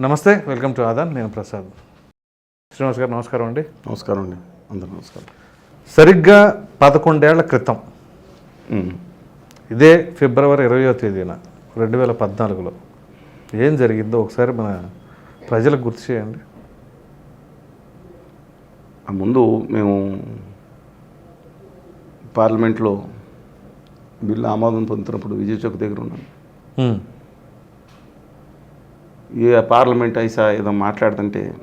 నమస్తే welcome to Aadan నేను ప్రసాద్. శ్రీనివాస్ గారు నమస్కారం అండి. నమస్కారం అండి. అందరూ నమస్కారం. సరిగ్గా పదకొండేళ్ళ క్రితం. ఇదే ఫిబ్రవరి ఇరవయో తేదీన రెండు వేల పద్నాలుగులో ఏం జరిగిందో ఒకసారి మన ప్రజలకు గుర్తు చేయండి. ఆ ముందు మేము పార్లమెంట్లో బిల్లు ఆమోదం పొందుతున్నప్పుడు విజయ్ చౌక్ దగ్గర ఉన్నాను ఏ పార్లమెంట్ అయిసా ఏదో మాట్లాడుతుంటే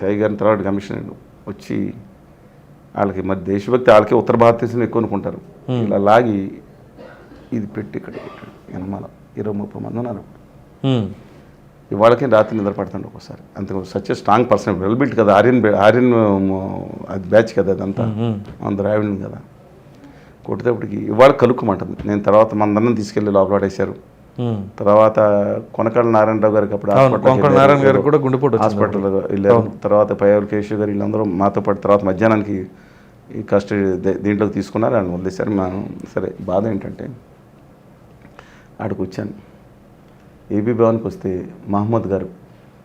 టైగర్ తర్వాత కమిషనర్ వచ్చి వాళ్ళకి మరి దేశభక్తి వాళ్ళకి ఉత్తర భారతదేశంలో ఎక్కువ అనుకుంటారు. ఇలా లాగి ఇది పెట్టి ఇక్కడ పెట్టాడు వెనమాల ఇరవై ముప్పై మంది ఉన్నారు. ఇవాళకి రాత్రి నిద్ర పడుతుంది ఒకసారి అంత such strong person well built కదా ఆర్యన్ ఆర్యన్ అది బ్యాచ్ కదా అదంతా. మన ద్రావిడిని కదా. కొట్టేటప్పటికి ఇవాళ కలుక్కుమంటుంది. నేను తర్వాత మందరం తీసుకెళ్ళి లోపల పడేశారు. ఉమ్. తర్వాత కొనకళ్ళ నారాయణరావు గారికి అప్పుడు. నారాయణ గారికి కూడా గుండెపోటు హాస్పిటల్ వెళ్ళారు. తర్వాత పయ్యారు కేశవ్ గారు వీళ్ళందరూ మాతో పాటు తర్వాత మధ్యాహ్నానికి ఈ కస్టడీ దీంట్లోకి తీసుకున్నారు. వాళ్ళు వదిలేశారు. మనం సరే బాధ ఏంటంటే ఆడికి వచ్చాను ఏబీ భవన్కి వస్తే మహమ్మద్ గారు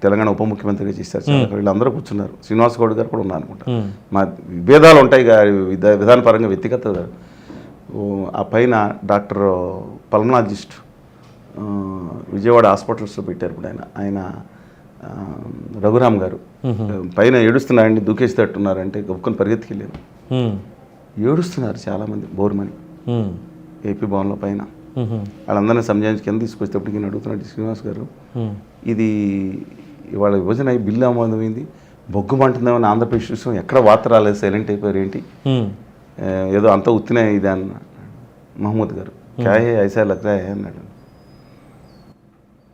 తెలంగాణ ఉప ముఖ్యమంత్రిగా చేశారు చాలా వీళ్ళందరూ కూర్చున్నారు. శ్రీనివాస్ గౌడ్ గారు కూడా ఉన్నారు అనుకుంటా ఉమ్, మా విభేదాలు ఉంటాయి విధానపరంగా వ్యక్తిగత. ఆ పైన డాక్టర్ పల్మనాలజిస్ట్ విజయవాడ హాస్పిటల్స్లో పెట్టారు ఇప్పుడు ఆయన. ఆయన రఘురామ్ గారు. పైన ఏడుస్తున్నారండి దూకేసేటట్టున్నారంటే గొప్పకొని పరిగెత్తుకెళ్ళాను ఉమ్, ఏడుస్తున్నారు చాలామంది బోర్మని. ఏపీ భవన్లో పైన. వాళ్ళందరినీ సంజాయించి కింద తీసుకొచ్చేటప్పటికి నేను అడుగుతున్నాడు శ్రీనివాస్ గారు. ఇది ఇవాళ విభజన అయి బిల్లు ఆమోదమైంది. బొగ్గు మంటుందేమని ఆంధ్రప్రదేశ్ చూసాం ఎక్కడ వార్త రాలేదు సైలెంట్ అయిపోయారు ఏంటి? ఏదో అంత ఉత్తినే ఇది అన్న మహమ్మద్ గారు. క్యాహే ఐసా లగ్రా హే అన్నాడు.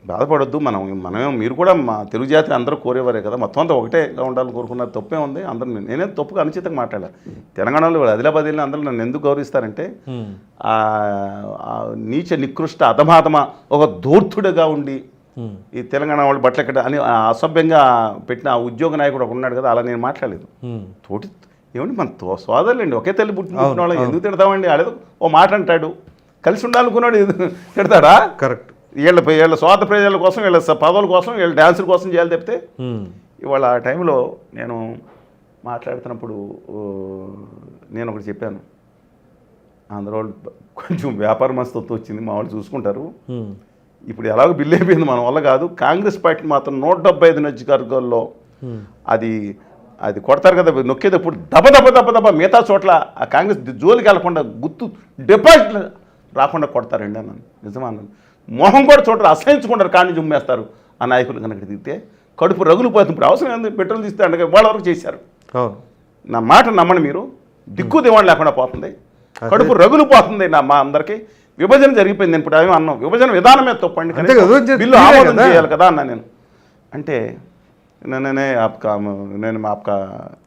బాధపడొద్దు. మనం మనమే మీరు కూడా మా తెలుగు జాతి అందరూ కోరేవారే కదా. మొత్తం అంతా ఒకటేగా ఉండాలని కోరుకున్నారు. తప్పే ఉంది. అందరూ నేనే తప్పుగా అనుచితంగా మాట్లాడాలి తెలంగాణలో వాళ్ళు ఆదిలాబాద్ వెళ్ళిన అందరూ నన్ను ఎందుకు గౌరవిస్తారంటే నీచ నికృష్ట అధమాతమ ఒక దూర్తుడుగా ఉండి ఈ తెలంగాణ వాళ్ళు బట్టలు ఎక్కడ అని అసభ్యంగా పెట్టిన ఆ ఉద్యోగ నాయకుడు ఒకడు ఉన్నాడు కదా అలా నేను మాట్లాడలేదు. తోటి ఏమండి మన తో సోదరులండి ఒకే తల్లి పుట్టిన వాళ్ళం ఎందుకు తిడతామండి? ఆడేదో ఓ మాట అంటాడు. కలిసి ఉండాలనుకున్నాడు. తిడతాడా? కరెక్ట్. వీళ్ళ వీళ్ళ స్వార్థ ప్రజల కోసం వీళ్ళ పదవుల కోసం వీళ్ళ డ్యాన్సుల కోసం చేయాలి తప్పితే ఇవాళ ఆ టైంలో నేను మాట్లాడుతున్నప్పుడు నేను ఒకటి చెప్పాను. ఆంధ్ర వాళ్ళు కొంచెం వ్యాపార మనస్తత్వం వచ్చింది మా వాళ్ళు చూసుకుంటారు. ఇప్పుడు ఎలాగో బిల్లు అయిపోయింది మన వల్ల కాదు. కాంగ్రెస్ పార్టీ మాత్రం నూట డెబ్బై ఐదు నియోజకవర్గాల్లో అది అది కొడతారు కదా నొక్కేటప్పుడు దెబ్బ దెబ్బ దెబ్బ దెబ్బ మిగతా చోట్ల ఆ కాంగ్రెస్ జోలికి వెళ్ళకుండా గుర్తు డిపాజిట్ రాకుండా కొడతారండి అన్నాను. నిజమా అన్నాను? మొహం కూడా చూడరు అసహించుకుంటారు కానీ జుమ్మేస్తారు ఆ నాయకులు కనుక దిగితే కడుపు రగులు పోతుంది ఇప్పుడు అవసరం ఏంది పెట్రోల్ తీస్తే అంటే వాళ్ళ వరకు చేశారు. నా మాట నమ్మండి మీరు దిక్కు దివాణి లేకుండా పోతుంది. కడుపు రగులు పోతుంది నా మా అందరికి. విభజన జరిగిపోయింది ఇప్పుడు ఏమీ అన్నాం విభజన విధానమే తప్పండి. బిల్లు ఆమోదం. చేయాలి కదా అన్నా నేను. అంటే నేనే ఆప్కా నేను ఆప్కా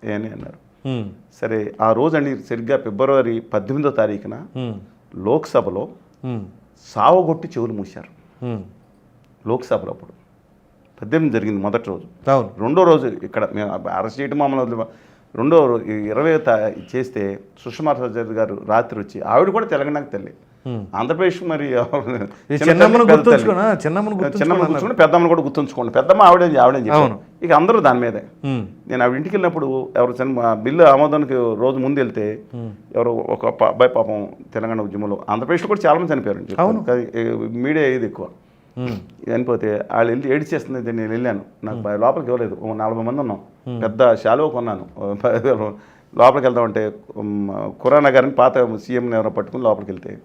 ఏ అని అన్నారు. సరే ఆ రోజు అండి సరిగ్గా ఫిబ్రవరి పద్దెనిమిదో తారీఖున లోక్సభలో సావగొట్టి చెవులు మూశారు. లోక్సభలో అప్పుడు. పద్దెనిమిది జరిగింది మొదటి రోజు. అవును. రెండో రోజు ఇక్కడ మేము అరెస్ట్ చేయడం మమ్మల్ని రెండో రోజు ఇరవై తా చేస్తే సుష్మా స్వరాజ్ గారు రాత్రి వచ్చి ఆవిడ కూడా తెలంగాణకు తల్లి. ఆంధ్రప్రదేశ్ మరి చిన్నమ్మను గుర్తుంచుకుని? పెద్దమ్మను కూడా గుర్తుంచుకోండి. పెద్దమ్మ ఆవిడే ఆవిడని అవును. ఇక అందరూ దాని మీదే. నేను ఆవిడ ఇంటికి వెళ్ళినప్పుడు ఎవరు చిన్న బిల్లు ఆమోదానికి రోజు ముందు వెళ్తే ఎవరో ఒక అబ్బాయి పాపం తెలంగాణ ఉద్యమంలో ఆంధ్రప్రదేశ్లో కూడా చాలా మంది చనిపోయారు మీడియా ఏది ఎక్కువ. చనిపోతే వాళ్ళు వెళ్ళి ఏడి చేస్తుంది నేను వెళ్ళాను. నాకు లోపలికి ఇవ్వలేదు. నలభై మంది ఉన్నాం. పెద్ద శాలువ కొన్నాను. లోపలికి వెళ్దామంటే ఖురానా గారిని పాత సీఎంని ఎవరో పట్టుకుని లోపలికి వెళ్తే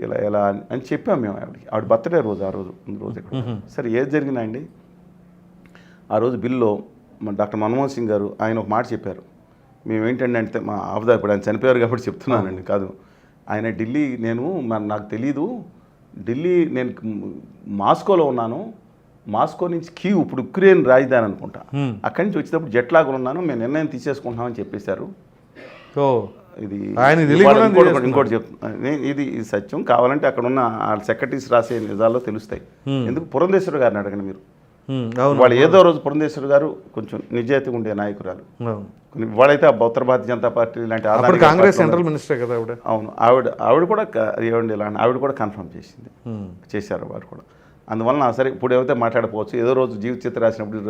ఇలా ఇలా అని- అని చెప్పాం మేము ఆవిడకి. ఆవిడ బర్త్డే రోజు ఆ రోజు రోజు ఇక్కడ. సరే ఏది జరిగిందా అండి ఆ రోజు బిల్లో మన డాక్టర్ మన్మోహన్ సింగ్ గారు ఆయన ఒక మాట చెప్పారు. మేము ఏంటంటే అంటే మా ఆఫ్దా ఇప్పుడు ఆయన చనిపోయారు కాబట్టి చెప్తున్నానండి కాదు. ఆయన ఢిల్లీ నేను మరి నాకు తెలీదు. ఢిల్లీ నేను మాస్కోలో ఉన్నాను. మాస్కో నుంచి కీవ్ ఇప్పుడు ఉక్రెయిన్ రాజధాని అనుకుంటా. అక్కడి నుంచి వచ్చేటప్పుడు జెట్ లాగా ఉన్నాను. మేము నిర్ణయం తీసేసుకుంటామని చెప్పేశారు. ఓ. ఇది ఇంకోటి చేస్తున్నారు. ఇంకోటి చెప్తున్నా నేను ఇది సత్యం. కావాలంటే అక్కడ ఉన్న వాళ్ళ సెక్రటరీస్ రాసే నిజాల్లో తెలుస్తాయి. ఎందుకు? పురంధేశ్వరి గారిని అడగండి మీరు. వాళ్ళు ఏదో రోజు పురంధేశ్వరి గారు కొంచెం నిజాయితీగా ఉండే నాయకురాలు. వాళ్ళైతే ఆ భారతీయ జనతా పార్టీ లాంటి కాంగ్రెస్ సెంట్రల్ మినిస్టర్ కదా ఆవిడ? అవును ఆవిడ ఆవిడ కూడా ఏమండి ఇలా ఆవిడ కూడా కన్ఫర్మ్ చేసింది. చేశారు వారు కూడా. అందువలన సరే ఇప్పుడు ఏవైతే మాట్లాడకపోవచ్చు ఏదో రోజు జీవిత చిత్ర రాసినప్పుడు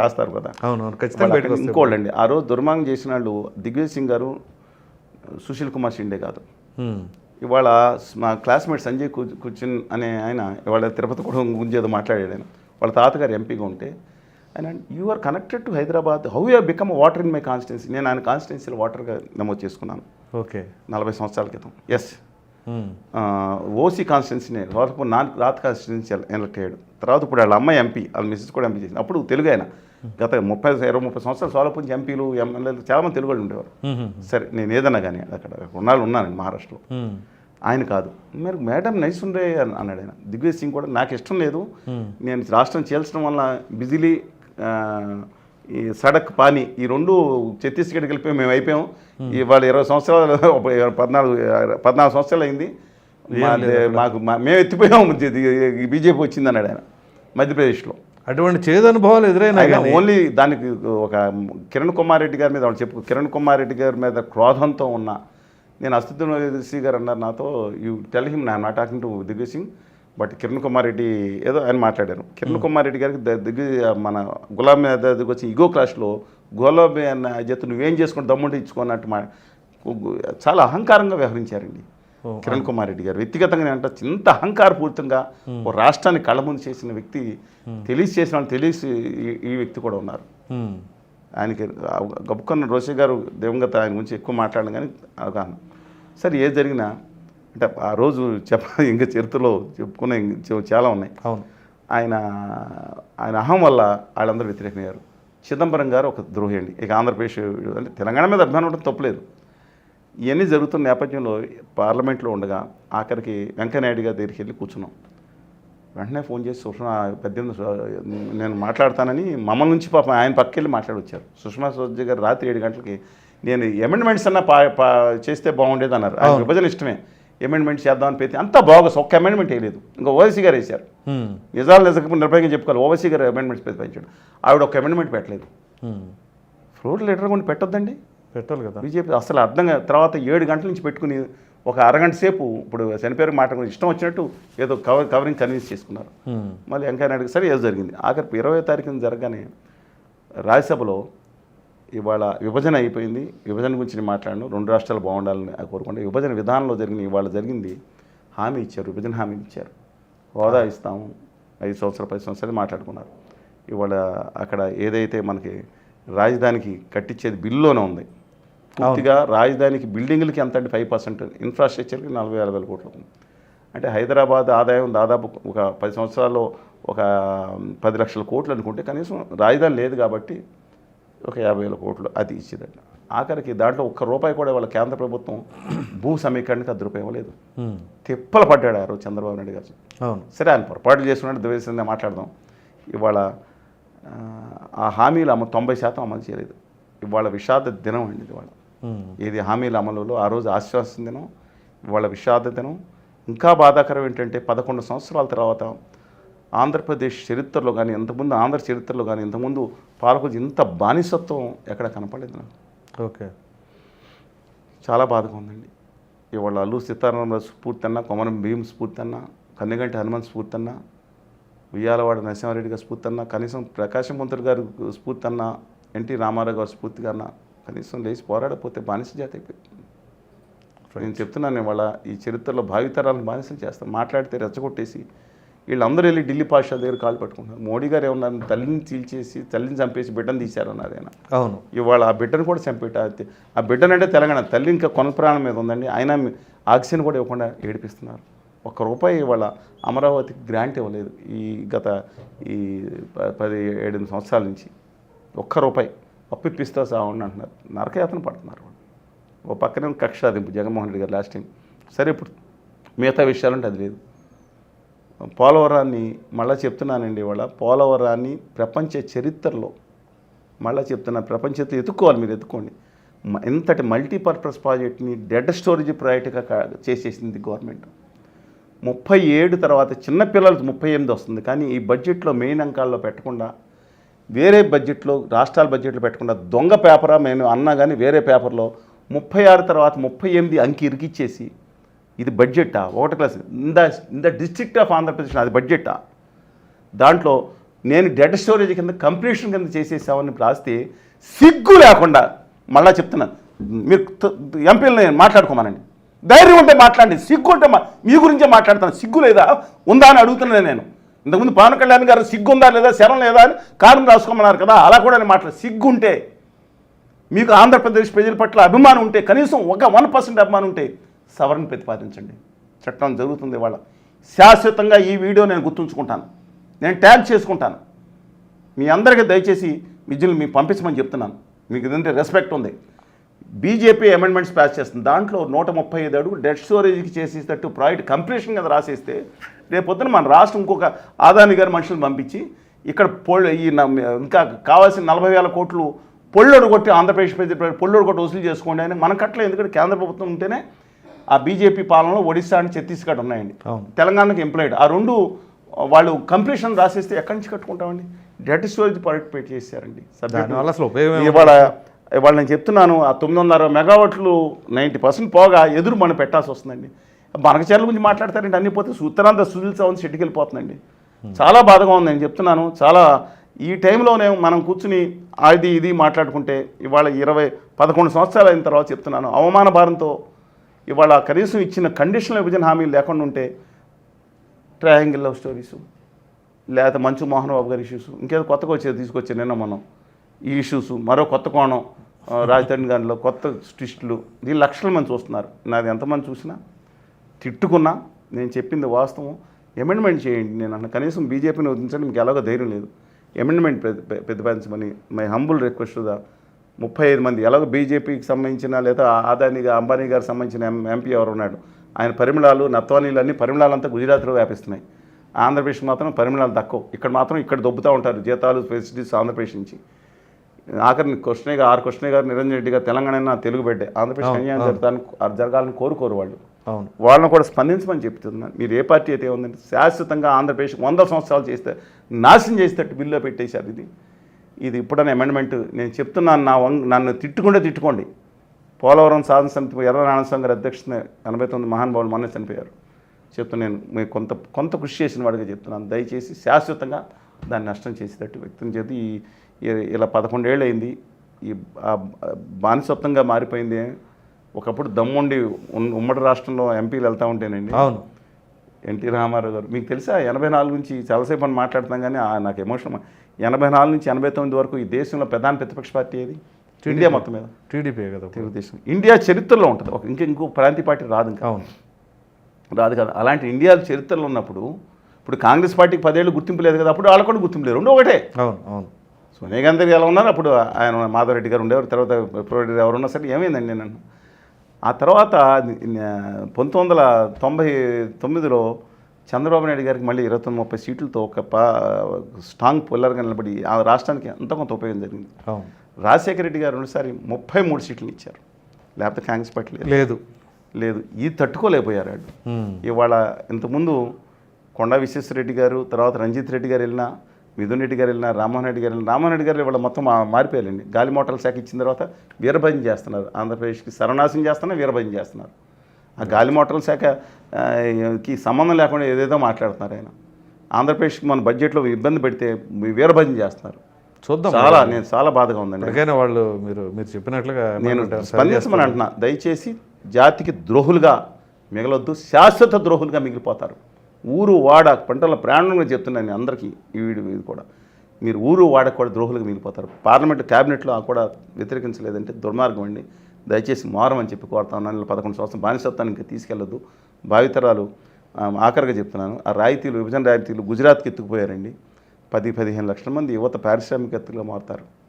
రాస్తారు కదా. అవును ఇంకోళ్ళండి ఆ రోజు దుర్మార్గం చేసిన వాళ్ళు దిగ్విజయ్ సింగ్ గారు సుశీల్ కుమార్ షిండే కాదు. ఇవాళ మా క్లాస్మేట్ సంజయ్ కుచిన్ అనే ఆయన ఇవాళ తిరుపతి కూడా గురించి ఏదో మాట్లాడాడు ఆయన. వాళ్ళ తాతగారు ఎంపీగా ఉంటే ఆయన you are connected to Hyderabad how you become voter in my constituency నేను ఆయన కాన్స్టిట్యున్సీలో వాటర్గా నమోదు చేసుకున్నాను. ఓకే. నలభై సంవత్సరాల క్రితం. ఎస్ ఉమ్. ఓసీ కాన్స్టిట్యున్సీనే ఇప్పుడు నాన్ రాత కాన్స్టిట్యున్సీ ఎలక్ట్ అయ్యాడు తర్వాత ఇప్పుడు వాళ్ళ అమ్మాయి ఎంపీ వాళ్ళ మిస్సెస్ కూడా ఎంపీ చేసింది. అప్పుడు తెలుగు ఆయన. గత ముప్పై ఇరవై ముప్పై సంవత్సరాలు సోలపు నుంచి ఎంపీలు ఎమ్మెల్యేలు చాలామంది తెలుగు వాళ్ళు ఉండేవారు. ఉమ్. సరే నేను ఏదన్నా కానీ అక్కడ ఉన్నాళ్ళు ఉన్నానండి మహారాష్ట్రలో. ఆయన కాదు. మీరు మేడం నైస్ ఉండే అని అన్నాడు ఆయన. దిగ్విజయ్ సింగ్ కూడా నాకు ఇష్టం లేదు. నేను రాష్ట్రం చేల్చడం వల్ల బిజిలీ ఈ సడక్ పానీ ఈ రెండు ఛత్తీస్గఢ్కి వెళ్ళిపోయి మేము అయిపోయాం. ఇవాళ ఇరవై సంవత్సరాలు పద్నాలుగు పద్నాలుగు సంవత్సరాలు అయింది. మాకు మేము ఎత్తిపోయాం. బీజేపీ వచ్చింది అన్నాడు ఆయన మధ్యప్రదేశ్లో. అటువంటి చేదు అనుభవాలు ఎదురైనా ఓన్లీ దానికి ఒక కిరణ్ కుమార్ రెడ్డి గారి మీద చెప్పు కిరణ్ కుమార్ రెడ్డి గారి మీద క్రోధంతో ఉన్న నేను అస్తుత్వ గారు అన్నారు నాతో. You tell him no not talking to Digvijay Singh but Kiran Kumar Reddy ఏదో ఆయన మాట్లాడారు. కిరణ్ కుమార్ రెడ్డి గారికి ద- దిగ్విజయ్ మన గులాబీ దగ్గరికి వచ్చి ఇగో క్లాస్లో గులాబీ అన్న జత నువ్వేం చేసుకుని దమ్ముంటే ఇచ్చుకున్నట్టు మా చాలా అహంకారంగా వ్యవహరించారండి. కిరణ్ కుమార్ రెడ్డి గారు వ్యక్తిగతంగా అంటే ఇంత అహంకారపూరితంగా ఓ రాష్ట్రాన్ని కళ్ళ ముందు చేసిన వ్యక్తి తెలిసి చేసిన వాళ్ళు తెలిసి ఈ- వ్యక్తి కూడా ఉన్నారు. ఉమ్. ఆయనకి గబుక్కన్న రోషే గారు దివంగత ఆయన గురించి ఎక్కువ మాట్లాడడం కానీ అవగాహన సరే ఏది జరిగినా అంటే ఆ రోజు చెప్ప ఇంకా చరిత్రలో చెప్పుకునే చాలా ఉన్నాయి. అవును. ఆయన ఆయన అహం వల్ల వాళ్ళందరూ వ్యతిరేకమయ్యారు. చిదంబరం గారు ఒక ద్రోహి అండి. ఇక ఆంధ్రప్రదేశ్ అంటే తెలంగాణ మీద అభిమానం ఉండడం తప్పలేదు. ఇవన్నీ జరుగుతున్న నేపథ్యంలో పార్లమెంట్లో ఉండగా ఆఖరికి వెంకయ్యనాయుడు గారి దగ్గరికి వెళ్ళి కూర్చున్నాం. వెంటనే ఫోన్ చేసి సుష్మా పద్దెనిమిది నేను మాట్లాడతానని మమ్మల్ని నుంచి పాపం ఆయన పక్కకెళ్ళి మాట్లాడొచ్చారు. సుష్మా స్వరాజ్ గారు రాత్రి ఏడు గంటలకి నేను అమెండ్మెంట్స్ అన్న చేస్తే బాగుండేది అన్నారు. ఆయన విభజన ఇష్టమే. అమెండ్మెంట్ చేద్దామని పెట్టి అంతా బాగా ఒక్క అమెండ్మెంట్ వేయలేదు. ఇంకా ఓవైసీ గారు వేశారు. నిజాలు నిజకపోతే నిర్భయంగా చెప్పుకోవాలి. ఓవైసీ గారు అమెండ్మెంట్స్ ప్రతిపాదించాడు. ఆవిడ ఒక అమెండ్మెంట్ పెట్టలేదు. ఫ్లోర్ లీడర్ కొన్ని పెట్టొద్దండి. పెట్టాలి కదా. బీజేపీ అసలు అర్థం కాదు తర్వాత ఏడు గంటల నుంచి పెట్టుకుని ఒక అరగంట సేపు ఇప్పుడు చనిపోయారు మాట గురించి ఇష్టం వచ్చినట్టు ఏదో కవర్ కవరింగ్ కన్విన్స్ చేసుకున్నారు. మళ్ళీ వెంకయ్య నాయుడు సరే ఏదో జరిగింది. ఆఖరి ఇరవై తారీఖున జరగగానే రాజ్యసభలో ఇవాళ విభజన అయిపోయింది. విభజన గురించి నేను మాట్లాడను. రెండు రాష్ట్రాలు బాగుండాలని కోరుకుంటే. విభజన విధానంలో జరిగిన ఇవాళ జరిగింది. హామీ ఇచ్చారు. విభజన హామీ ఇచ్చారు. హోదా ఇస్తాము. ఐదు సంవత్సరాలు పది సంవత్సరాలు మాట్లాడుకున్నారు. ఇవాళ అక్కడ ఏదైతే మనకి రాజధానికి కట్టించేది బిల్లులోనే ఉంది. పూర్తిగా రాజధానికి బిల్డింగ్లకి ఎంత అంటే ఫైవ్ పర్సెంట్ ఇన్ఫ్రాస్ట్రక్చర్కి నలభై వేల వేల కోట్లు. అంటే హైదరాబాద్ ఆదాయం దాదాపు ఒక పది సంవత్సరాల్లో ఒక పది లక్షల కోట్లు అనుకుంటే కనీసం రాజధాని లేదు కాబట్టి ఒక యాభై వేల కోట్లు అది ఇచ్చేదండి. ఆఖరికి దాంట్లో ఒక్క రూపాయి కూడా వాళ్ళ కేంద్ర ప్రభుత్వం భూ సమీకరణకి అది రూపాయి ఇవ్వలేదు. తిప్పలు పడ్డాడు ఆ రోజు చంద్రబాబు నాయుడు గారు. సరే ఆయన పొరపాట్లు చేసుకున్నట్టు ద్వేషంగా మాట్లాడదాం. ఇవాళ ఆ, హామీలు అమ్మ తొంభై శాతం అమలు చేయలేదు. ఇవాళ విషాద దినం అండి ఇవాళ. ఏది హామీల అమలులో ఆ రోజు ఆశ్వాసం దినం ఇవాళ విషాద దినం. ఇంకా బాధాకరం ఏంటంటే పదకొండు సంవత్సరాల తర్వాత ఆంధ్రప్రదేశ్ చరిత్రలో కానీ ఇంతకుముందు ఆంధ్ర చరిత్రలో కానీ ఇంతకుముందు పాలకులు ఇంత బానిసత్వం ఎక్కడ కనపడలేదు నాకు. ఓకే. చాలా బాధగా ఉందండి. ఇవాళ అల్లు సీతారామరాజు స్ఫూర్తి అన్న కొమరం భీం స్ఫూర్తి అన్న కన్నెగంటి హనుమంత్ స్ఫూర్తి అన్న ఉయ్యాలవాడ నరసింహారెడ్డి గారి స్ఫూర్తి అన్న కనీసం ప్రకాశం పంతులు గారి స్ఫూర్తి అన్న ఎన్టీ రామారావు గారి స్ఫూర్తిగా అన్న కనీసం లేచి పోరాడకపోతే బానిస జాతి అయిపోయింది నేను చెప్తున్నాను ఇవాళ ఈ చరిత్రలో భావితరాలను బానిసలు చేస్తాం మాట్లాడితే రెచ్చగొట్టేసి వీళ్ళందరూ వెళ్ళి ఢిల్లీ పాషా దగ్గర కాలు పట్టుకుంటారు మోడీ గారు ఏమన్నారు? తల్లిని చీల్చేసి తల్లిని చంపేసి బిడ్డను తీశారన్నారు ఆయన. అవును. ఇవాళ ఆ బిడ్డను కూడా చంపేట ఆ బిడ్డనంటే తెలంగాణ. తల్లి ఇంకా కొన ప్రాణం మీద ఉందండి. ఆయన ఆక్సిజన్ కూడా ఇవ్వకుండా ఏడిపిస్తున్నారు. ఒక్క రూపాయి ఇవాళ అమరావతికి గ్రాంట్ ఇవ్వలేదు ఈ గత ఈ పది ఏడు సంవత్సరాల నుంచి. ఒక్క రూపాయి. అప్పిప్పిస్తా సావండి అంటున్నారు. నరకయాతన పడుతున్నారు వాళ్ళు. ఓ పక్కనే కక్ష సాధింపు జగన్మోహన్ రెడ్డి గారు లాస్ట్ టైం. సరే ఇప్పుడు మిగతా విషయాలంటే అది లేదు. పోలవరాన్ని మళ్ళీ చెప్తున్నానండి ఇవాళ. పోలవరాన్ని ప్రపంచ చరిత్రలో మళ్ళీ చెప్తున్నా. ప్రపంచంతో ఎత్తుక్కోవాలి మీరు ఎత్తుకోండి. ఇంతటి మల్టీపర్పస్ ప్రాజెక్ట్ని డెడ్ స్టోరేజ్ ప్రాజెక్ట్గా చేసేసింది గవర్నమెంట్. ముప్పై ఏడు తర్వాత చిన్నపిల్లలకు ముప్పై ఎనిమిది వస్తుంది. కానీ ఈ బడ్జెట్లో మెయిన్ అంకాల్లో పెట్టకుండా వేరే బడ్జెట్లో రాష్ట్రాల బడ్జెట్లో పెట్టకుండా దొంగ పేపరా మేము అన్నా కానీ వేరే పేపర్లో ముప్పై ఆరు తర్వాత ముప్పై ఎనిమిది అంకి ఇరికిచ్చేసి ఇది బడ్జెట్టా? ఒకటి class. In the in the district of Andhra Pradesh అది బడ్జెట్టా? దాంట్లో నేను డెడ్ స్టోరేజ్ కింద కంప్లీషన్ కింద చేసేసామని రాస్తే సిగ్గు లేకుండా మళ్ళా చెప్తున్నాను మీరు త- ఎంపీలని మాట్లాడుకోమనండి. ధైర్యం ఉంటే మాట్లాడండి. సిగ్గు ఉంటే మా- మీ గురించే మాట్లాడతాను. సిగ్గు లేదా? ఉందా అని అడుగుతున్నాను నేను. ఇంతకుముందు పవన్ కళ్యాణ్ గారు సిగ్గుందా లేదా శరం లేదా అని కారణం రాసుకోమన్నారు కదా అలా కూడా నేను మాట్లాడు సిగ్గు ఉంటే మీకు ఆంధ్రప్రదేశ్ ప్రజల పట్ల అభిమానం ఉంటే కనీసం ఒక వన్ పర్సెంట్ అభిమానం ఉంటే సవరణ ప్రతిపాదించండి. చట్టం జరుగుతుంది ఇవాళ. శాశ్వతంగా ఈ వీడియో నేను గుర్తుంచుకుంటాను. నేను ట్యాగ్ చేసుకుంటాను. మీ అందరికీ దయచేసి విద్యులు మీకు పంపించమని చెప్తున్నాను. మీకు ఇదంటే రెస్పెక్ట్ ఉంది. బీజేపీ అమెండ్మెంట్స్ పాస్ చేస్తుంది. దాంట్లో నూట ముప్పై ఐదు అడుగు డెడ్ స్టోరేజ్కి చేసేటట్టు ప్రాజెక్ట్ కంప్లీషన్ కింద రాసేస్తే రేపొద్దున మన రాష్ట్రం ఇంకొక ఆదాని గారి మనుషులను పంపించి ఇక్కడ పొళ్ళు ఈ ఇంకా కావాల్సిన నలభై వేల కోట్లు పొళ్ళోడు కొట్టి ఆంధ్రప్రదేశ్ ప్రజలు పొళ్ళోడు కొట్టి వసూలు చేసుకోండి అని మన కట్టలే ఎందుకంటే కేంద్ర ప్రభుత్వం ఉంటేనే ఆ బీజేపీ పాలనలో ఒడిశా అండ్ ఛత్తీస్గఢ్ ఉన్నాయండి. తెలంగాణకి ఎంప్లాయిడ్ ఆ రెండు వాళ్ళు కంప్లీషన్ రాసేస్తే ఎక్కడి నుంచి కట్టుకుంటామండి? డెడ్ స్టోరేజ్ పార్ట్ పెట్టి చేశారండి? ఇవాళ ఇవాళ నేను చెప్తున్నాను ఆ తొమ్మిదిన్నర మెగావాట్లు నైంటీ పర్సెంట్ పోగా ఎదురు మనం పెట్టాల్సి వస్తుందండి. మనకచర్ల గురించి మాట్లాడతారండి అన్ని పోతే ఉత్తరాంధ్ర సునీల్ చౌన్ చెట్టుకి వెళ్ళిపోతుందండి చాలా బాధగా ఉంది నేను చెప్తున్నాను. చాలా ఈ టైంలోనే మనం కూర్చుని అది ఇది మాట్లాడుకుంటే ఇవాళ ఇరవై పదకొండు సంవత్సరాలు అయిన తర్వాత చెప్తున్నాను. అవమాన భారంతో ఇవాళ కనీసం ఇచ్చిన కండిషనల్ విభజన హామీలు లేకుండా ఉంటే ట్రయాంగిల్ లవ్ స్టోరీసు లేకపోతే మంచు మోహన్ బాబు గారి ఇష్యూస్ ఇంకేదో కొత్తగా వచ్చేది తీసుకొచ్చాను నిన్న మనం ఈ ఇష్యూస్ మరో కొత్త కోణం రాజధాని గారిలో కొత్త ట్విస్టులు ఇది లక్షల మంది చూస్తున్నారు. నాది ఎంతమంది చూసినా తిట్టుకున్నా నేను చెప్పింది వాస్తవం. అమెండ్మెంట్ చేయండి నేను అన్న కనీసం బీజేపీని వదిలించడం మీకు ఎలాగో ధైర్యం లేదు. అమెండ్మెంట్ ప్రతిపాదించమని మై హంబుల్ రిక్వెస్ట్ ముప్పై ఐదు మంది ఎలాగో బీజేపీకి సంబంధించిన లేదా ఆదాని అంబానీ గారికి సంబంధించిన ఎం ఎంపీ ఎవరు ఉన్నాడు. ఆయన పరిమళాలు నత్వానీలు అన్ని పరిమళాలంతా గుజరాత్లో వ్యాపిస్తున్నాయి. ఆంధ్రప్రదేశ్ మాత్రం పరిమళాలు తక్కువ. ఇక్కడ మాత్రం ఇక్కడ దొబ్బుతూ ఉంటారు జీతాలు ఫెసిలిటీస్ ఆంధ్రప్రదేశ్ నుంచి. ఆఖరిని కృష్ణయ్య గారు ఆర్ కృష్ణయ్య గారు నిరంజన్ రెడ్డి గారు తెలంగాణ నా తెలుగు బిడ్డే ఆంధ్రప్రదేశ్ అన్యాయం అవును. జరగాలని జరగాలని కోరుకోరు వాళ్ళు. అవును. వాళ్ళని కూడా స్పందించమని చెప్తున్నాను మీరు ఏ పార్టీ అయితే ఉందంటే శాశ్వతంగా ఆంధ్రప్రదేశ్ వంద సంవత్సరాలు చేస్తే నాశనం చేసేటట్టు బిల్లులో పెట్టేశారు ఇది. ఇది ఇప్పుడనే అమెండ్మెంట్ నేను చెప్తున్నాను నా వంగ నన్ను తిట్టుకుంటే తిట్టుకోండి. పోలవరం సాధన సమితి ఎర్ర నారాయణస్వామి గారి అధ్యక్షతన ఎనభై తొమ్మిది మహానుభావులు మొన్న చనిపోయారు. చెప్తున్నా నేను కొంత కొంత కృషి చేసిన వాడిగా చెప్తున్నాను. దయచేసి శాశ్వతంగా దాన్ని నష్టం చేసేటట్టు వ్యక్తం చేసి ఈ ఇలా పదకొండేళ్ళు అయింది ఈ బానిసత్వంగా మారిపోయింది. ఒకప్పుడు దమ్ముండి ఉమ్మడి రాష్ట్రంలో ఎంపీలు వెళ్తూ ఉంటేనండి. అవును. ఎన్టీ రామారావు గారు. మీకు తెలుసా ఎనభై నాలుగు నుంచి చాలాసేపు అని మాట్లాడుతాం కానీ నాకు ఎమోషన్ ఎనభై నాలుగు నుంచి ఎనభై తొమ్మిది వరకు ఈ దేశంలో ప్రధాన ప్రతిపక్ష పార్టీ ఏది? ఇండియా మొత్తం మీద. టీడీపీ కదా. తెలుగుదేశం. ఇండియా చరిత్రలో ఉంటుంది. ఒక ఇంక ఇంకో ప్రాంతీయ పార్టీ రాదు ఇంకా. అవును. రాదు కదా. అలాంటి ఇండియా చరిత్రలో ఉన్నప్పుడు ఇప్పుడు కాంగ్రెస్ పార్టీకి పదేళ్ళు గుర్తింపు లేదు కదా అప్పుడు వాళ్ళకు కూడా గుర్తింపు లేదు. రెండు ఒకటే. అవును అవును. సోనియా గాంధీ గారు ఎలా ఉన్నారు? అప్పుడు ఆయన మాధవరెడ్డి గారు ఉండేవారు తర్వాత ప్రొవైడర్ ఎవరున్నా సరే ఏమైందండి నేను ఆ తర్వాత పంతొమ్మిది వందల తొంభై తొమ్మిదిలో చంద్రబాబు నాయుడు గారికి మళ్ళీ ఇరవై తొమ్మిది ముప్పై సీట్లతో ఒక పా స్ట్రాంగ్ పుల్లర్గా నిలబడి ఆ రాష్ట్రానికి అంత కొంత ఉపయోగం జరిగింది. రాజశేఖర రెడ్డి గారు రెండుసారి ముప్పై మూడు సీట్లు ఇచ్చారు. లేకపోతే కాంగ్రెస్ పార్టీ లేదు. లేదు. ఇది తట్టుకోలేకపోయారు. ఇవాళ ఇంతకుముందు కొండా విశ్వేశ్వరరెడ్డి గారు తర్వాత రంజిత్ రెడ్డి గారు వెళ్ళినా మిథున్ రెడ్డి గారు వెళ్ళినా రామ్మోహన్ రెడ్డి గారు వెళ్ళినా రామ్మోహన్ రెడ్డి గారు ఇవాళ మొత్తం మారిపోయారండి. గాలి మోటార్ల శాఖ ఇచ్చిన తర్వాత వీరభజన చేస్తున్నారు. ఆంధ్రప్రదేశ్కి సర్వనాశనం చేస్తున్నారు వీరభజన చేస్తున్నారు. ఆ గాలి మోటార్ల శాఖ ఆ, కి సంబంధం లేకుండా ఏదేదో మాట్లాడుతున్నారు ఆయన. ఆంధ్రప్రదేశ్కి మన బడ్జెట్లో ఇబ్బంది పెడితే వీరభజన చేస్తున్నారు. చూద్దాం చాలా నేను చాలా బాధగా ఉందండి. వాళ్ళు మీరు మీరు చెప్పినట్లుగా నేను స్పందించమని. అంటున్నా. దయచేసి జాతికి ద్రోహులుగా మిగలొద్దు శాశ్వత ద్రోహులుగా మిగిలిపోతారు. ఊరు వాడ పంటల ప్రాణంగా చెప్తున్నాను అందరికీ ఈ వీడియో కూడా. మీరు ఊరు వాడ కూడా ద్రోహులుగా మిగిలిపోతారు. పార్లమెంట్ క్యాబినెట్లో ఆ కూడా వ్యతిరేకించలేదంటే దుర్మార్గం అండి. దయచేసి మారమని చెప్పి కోరుతా ఉన్నాను. పదకొండు సంవత్సరం బానిసత్వానికి ఇంకా భావితరాలు ఆఖరిగా చెప్తున్నాను. ఆ రాయితీలు విభజన రాయితీలు గుజరాత్కి ఎత్తుకుపోయారండి. పది పదిహేను లక్షల మంది యువత పారిశ్రామికవేత్తలుగా మారుతారు.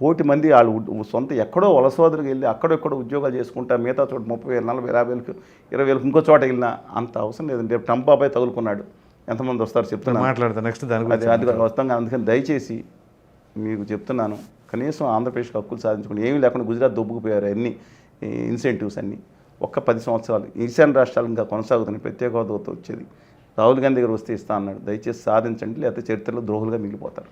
కోటి మంది వాళ్ళు సొంత ఎక్కడో వలసోదరికి వెళ్ళి అక్కడెక్కడో ఉద్యోగాలు చేసుకుంటా మిగతా చోట ముప్పై వేలు నలభై యాభై వేలకు ఇరవై వేలకు ఇంకో చోట వెళ్ళినా అంత అవసరం లేదండి రేపు ట్రంప్ బాబాయ్ తగులుకున్నాడు. ఎంతమంది వస్తారు చెప్తున్నాను. మాట్లాడతా నెక్స్ట్ దాని అది అది వస్తాం కానీ అందుకని దయచేసి మీకు చెప్తున్నాను. కనీసం ఆంధ్రప్రదేశ్కి హక్కులు సాధించుకుని ఏమీ లేకుండా గుజరాత్ దొబ్బుకుపోయారు అన్ని ఇన్సెంటివ్స్ అన్నీ. ఒక్క పది సంవత్సరాలు ఈశాన్య రాష్ట్రాలు ఇంకా కొనసాగుతున్నాయి. ప్రత్యేక హోదాతో వచ్చేది. రాహుల్ గాంధీ గారు వస్తే ఇస్తా అన్నాడు. దయచేసి సాధించండి లేకపోతే చరిత్రలో ద్రోహులుగా మిగిలిపోతారు.